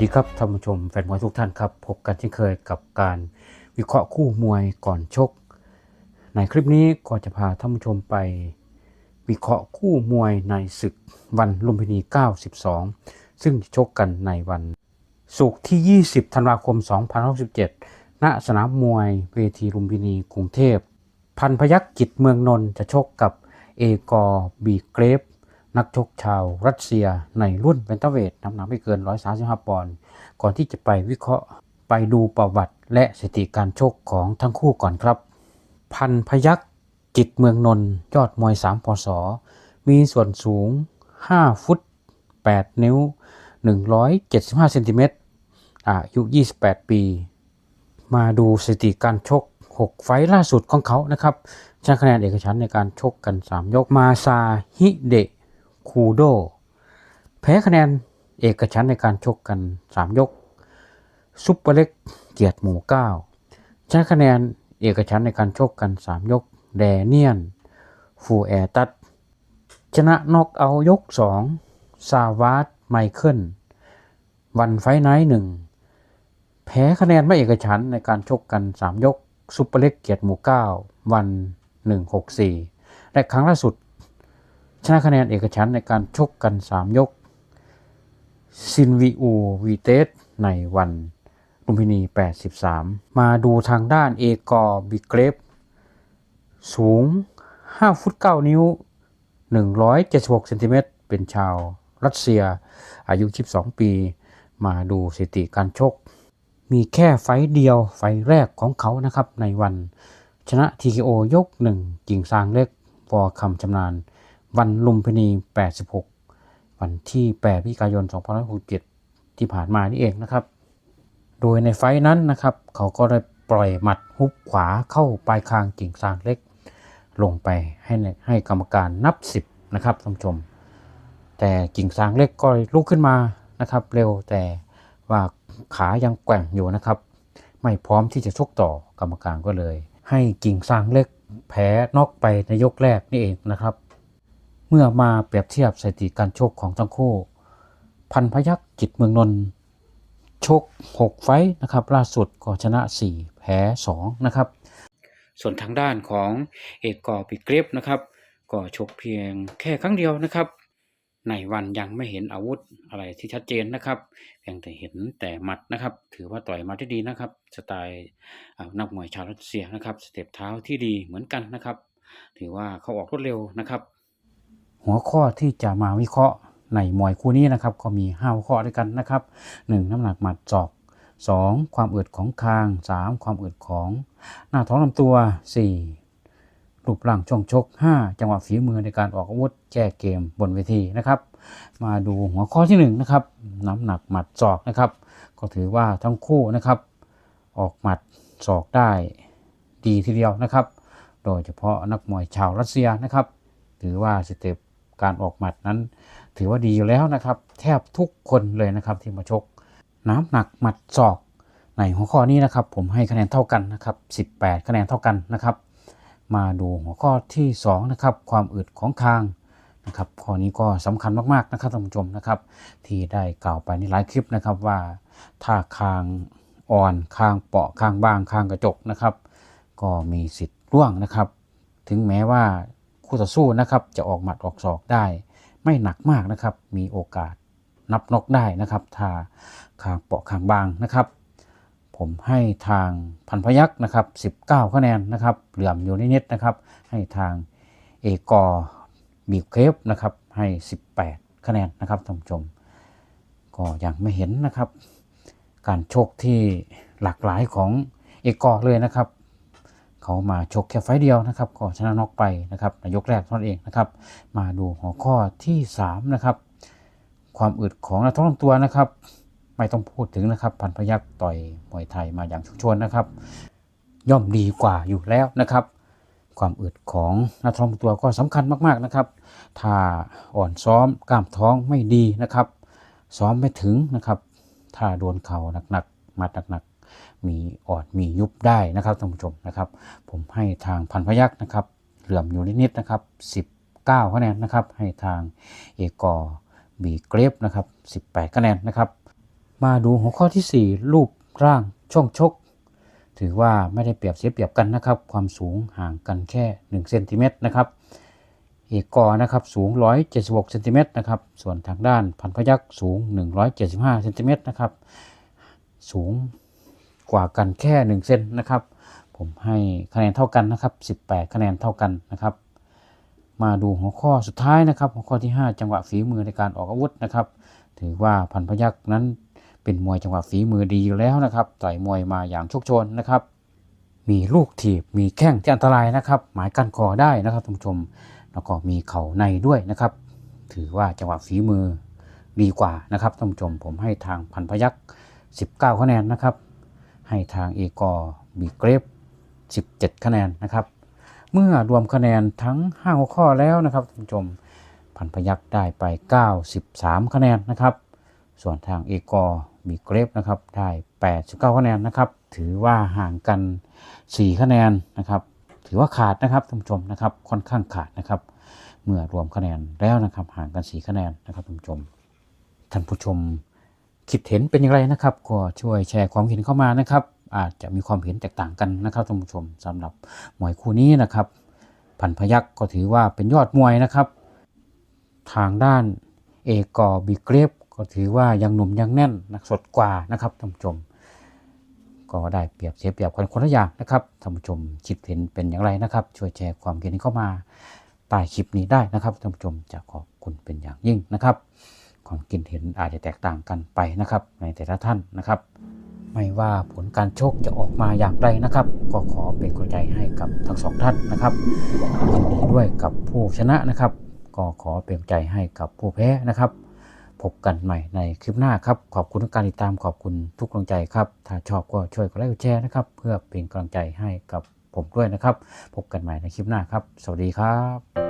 สดีครับท่านผู้ชมแฟนมวยทุกท่านครับ พบกันเช่นเคยกับการวิเคราะห์คู่มวยก่อนชก ในคลิปนี้ก็จะพาท่านผู้ชมไป วิเคราะห์คู่มวยในศึกวันลุมพินี 92 ซึ่งจะชกกันในวันศุกร์ที่ 20 ธันวาคม2567ณ สนามมวยเวทีลุมพินีกรุงเทพ พันพยักกิจเมืองนนท์จะชกกับเอกอบีเกรฟ นักชกชาวรัสเซียในรุ่นเบนเทเวทน้ำหนักไม่เกิน 135 ปอนด์ก่อนที่จะไปวิเคราะห์ไปดูประวัติ และสถิติการชกของทั้งคู่ก่อนครับ พันพยักจิตเมืองนนท์ยอดมวย 3 พศ มีส่วนสูง 5 ฟุต 8 นิ้ว 175เซนติเมตรอายุ 28 ปี มาดูสถิติการชก 6 ไฟล์ล่าสุดของเขานะครับชนะคะแนนเอกฉันในการชกกัน 3 ยกมาซาฮิเดะ คูโดแพ้คะแนนเอกฉันในการชกกัน 3 ยก ซุปเปอร์เล็กเกียรติหมู่9ชนะคะแนนเอกฉันในการชกกัน 3 ยก แดเนียน ฟูแอตัด ชนะน็อกเอายก 2 ซาวาร์ดไมเคิล วันไฟไนท์หนึ่งแพ้คะแนนไม่เอกฉันในการชกกัน 3 ยก ซุปเปอร์เล็กเกียรติหมู่ 9 วัน 164 และครั้งล่าสุด ชนะคะแนนเอกฉันในการชกกัน 3 ยก ซินวีอูวีเตสในวันลุมพินี 83 มาดูทางด้านเอกอร์บิเกรฟสูง 5 ฟุต 9 นิ้ว 176เซนติเมตรเป็นชาวรัสเซีย อายุ 12 ปี มาดูสถิติการชก มีแค่ไฟเดียวไฟแรกของเขานะครับในวันชนะ TKO ยก 1 กิ่งซางเล็กวอร์คำชำนาญ วันลุมพินี 86 วันที่8พฤศจิกายน 2567 ที่ผ่านมานี่เองนะครับ โดยในไฟนั้นนะครับ เขาก็ได้ปล่อยหมัดฮุบขวาเข้าปลายคางกิ่งซางเล็ก ลงไปให้ในให้กรรมการนับ 10 นะครับท่านผู้ชม แต่กิ่งซางเล็กก็ลุกขึ้นมานะครับ เร็วแต่ว่าขายังแกว่งอยู่นะครับ ไม่พร้อมที่จะชกต่อกรรมการก็เลย ให้กิ่งซางเล็กแพ้นอกไปในยกแรกนี่เองนะครับ เมื่อมาเปรียบเทียบสถิติการชกของทั้งคู่ พันพยักจิตเมืองนนท์ชก 6 ไฟต์นะครับ ล่าสุดก็ชนะ 4 แพ้ 2 นะครับ ส่วนทางด้านของเอกกอปิเกรฟนะครับก็ชกเพียงแค่ครั้งเดียวนะครับ ในวันยังไม่เห็นอาวุธอะไรที่ชัดเจนนะครับ เพียงแต่เห็นแต่หมัดนะครับ ถือว่าต่อยมาที่ดีนะครับ สไตล์นักมวยชาวรัสเซียนะครับ สเต็ปเท้าที่ดีเหมือนกันนะครับ ถือว่าเขาออกรวดเร็วนะครับ หัวข้อที่จะมาวิเคราะห์ในมวยคู่นี้นะครับ ก็มี5หัวข้อด้วยกันนะครับ 1. น้ำหนักหมัดศอก 2. ความอึดของคาง 3. ความอึดของ หน้าท้องลำตัว 4. รูปร่างช่วงชก 5. จังหวะฝีมือในการออกอาวุธแก้เกมบนเวทีนะครับ มาดูหัวข้อที่1นะครับน้ำหนักหมัดศอกนะครับ ก็ถือว่าทั้งคู่นะครับ ออกหมัดศอกได้ดีทีเดียวนะครับ โดยเฉพาะนักมวยชาวรัสเซียนะครับ ถือว่าสเต็ป การออกหมัดนั้น ถือว่าดีอยู่แล้วนะครับ แทบทุกคนเลยนะครับที่มาชก น้ำหนักหมัดศอก ในหัวข้อนี้นะครับ ผมให้คะแนนเท่ากันนะครับ 18 คะแนนเท่ากันนะครับ มาดูหัวข้อที่2นะครับความอึดของคางนะครับข้อนี้ก็สำคัญมากๆนะครับท่านผู้ชมนะครับ ที่ได้กล่าวไปในหลายคลิปนะครับว่าถ้าคางอ่อนคางเปาะคางบางคางกระจกนะครับ ก็มีสิทธิ์ร่วงนะครับ ถึงแม้ว่า คู่ต่อสู้นะครับ จะออกหมัดออกศอกได้ ไม่หนักมากนะครับ มีโอกาสนับนกได้นะครับถ้าคางเปาะคางบางนะครับ ผมให้ทางพันพยักษ์นะครับ 19 คะแนนนะครับ เหลื่อมอยู่นิดๆนะครับ ให้ทางเอกอ์บีเคฟนะครับ ให้ 18 คะแนนนะครับท่านผู้ชม ก็ยังไม่เห็นนะครับ การโชกที่หลากหลายของเอกอ์เลยนะครับ เขามาชกแค่ไฟเดียวนะครับก็ชนะน็อกไปนะครับในยกแรกเท่านั้นเองนะครับ มาดูหัวข้อที่3นะครับความอึดของนักท้องตัวนะครับ ไม่ต้องพูดถึงนะครับ พันพยักษ์ต่อยมวยไทยมาอย่างชุกชวนนะครับ ย่อมดีกว่าอยู่แล้วนะครับ ความอึดของนักท้องตัวก็สำคัญมากๆนะครับ ถ้าอ่อนซ้อมกล้ามท้องไม่ดีนะครับ ซ้อมไม่ถึงนะครับ ถ้าโดนเข่าหนักๆมัดหนักๆ มีอ่อนมียุบได้นะครับท่านผู้ชมนะครับ ผมให้ทางพันพยักษ์นะครับ เหลื่อมอยู่นิดๆนะครับ 19คะแนนนะครับ ให้ทางเอกอบีเกรฟนะครับ 18คะแนนนะครับ มาดูหัวข้อที่ 4 รูปร่างช่องชก ถือว่าไม่ได้เปรียบเสียเปรียบกันนะครับ ความสูงห่างกันแค่1เซนติเมตรนะครับเอกกอนะครับสูง 176เซนติเมตรนะครับ ส่วนทางด้านพันพยักษ์สูง 175เซนติเมตรนะครับ สูง กว่ากันแค่1เซนนะครับ ผมให้คะแนนเท่ากันนะครับ 18 คะแนนเท่ากันนะครับ มาดูหัวข้อสุดท้ายนะครับ หัวข้อที่ 5 จังหวะฝีมือในการออกอาวุธนะครับ ถือว่าพันพยักษ์นั้นเป็นมวยจังหวะฝีมือดีอยู่แล้วนะครับต่อยมวยมาอย่างโชคชนนะครับ มีลูกถีบมีแข้งที่อันตรายนะครับหมายกันคอได้นะครับท่านผู้ชมแล้วก็มีเข่าในด้วยนะครับ ถือว่าจังหวะฝีมือดีกว่านะครับท่านผู้ชมผมให้ทางพันพยักษ์19 คะแนนนะครับ ให้ทางเอกอบีเกรฟ17 คะแนนนะครับ เมื่อรวมคะแนนทั้ง 5 หัวข้อแล้วนะครับท่านผู้ชมพันพยักษ์ได้ไป 93 คะแนนนะครับ ส่วนทางเอกอบีเกรฟนะครับได้ 89 คะแนนนะครับ ถือว่าห่างกัน 4 คะแนนนะครับ ถือว่าขาดนะครับท่านผู้ชมนะครับค่อนข้างขาดนะครับ เมื่อรวมคะแนนแล้วนะครับห่างกัน 4 คะแนนนะครับท่านผู้ชมท่านผู้ชม คิดเห็นเป็นอย่างไรนะครับ ก็ช่วยแชร์ความเห็นเข้ามานะครับ อาจจะมีความเห็นแตกต่างกันนะครับท่านผู้ชมสำหรับมวยคู่นี้นะครับ พันพยักษ์ก็ถือว่าเป็นยอดมวยนะครับ ทางด้านเอกอบีเกรฟก็ถือว่ายังหนุ่มยังแน่นนักสดกว่านะครับท่านผู้ชม ก็ได้เปรียบเสียเปรียบกันคนละอย่างนะครับท่านผู้ชมคิดเห็นเป็นอย่างไรนะครับ ช่วยแชร์ความเห็นเข้ามาใต้คลิปนี้ได้นะครับท่านผู้ชมจะขอบคุณเป็นอย่างยิ่งนะครับ ความคิดเห็นอาจจะแตกต่างกันไปนะครับ ในแต่ละท่านนะครับ ไม่ว่าผลการโชคจะออกมาอย่างไรนะครับ ก็ขอเป็นกำลังใจให้กับทั้งสองท่านนะครับยินดีด้วยกับผู้ชนะนะครับ ก็ขอเป็นกำลังใจให้กับผู้แพ้นะครับพบกันใหม่ในคลิปหน้าครับ ขอบคุณทุกการติดตามขอบคุณทุกกำลังใจครับ ถ้าชอบก็ช่วยกดไลค์กดแชร์นะครับ เพื่อเป็นกำลังใจให้กับผมด้วยนะครับ พบกันใหม่ในคลิปหน้าครับ สวัสดีครับ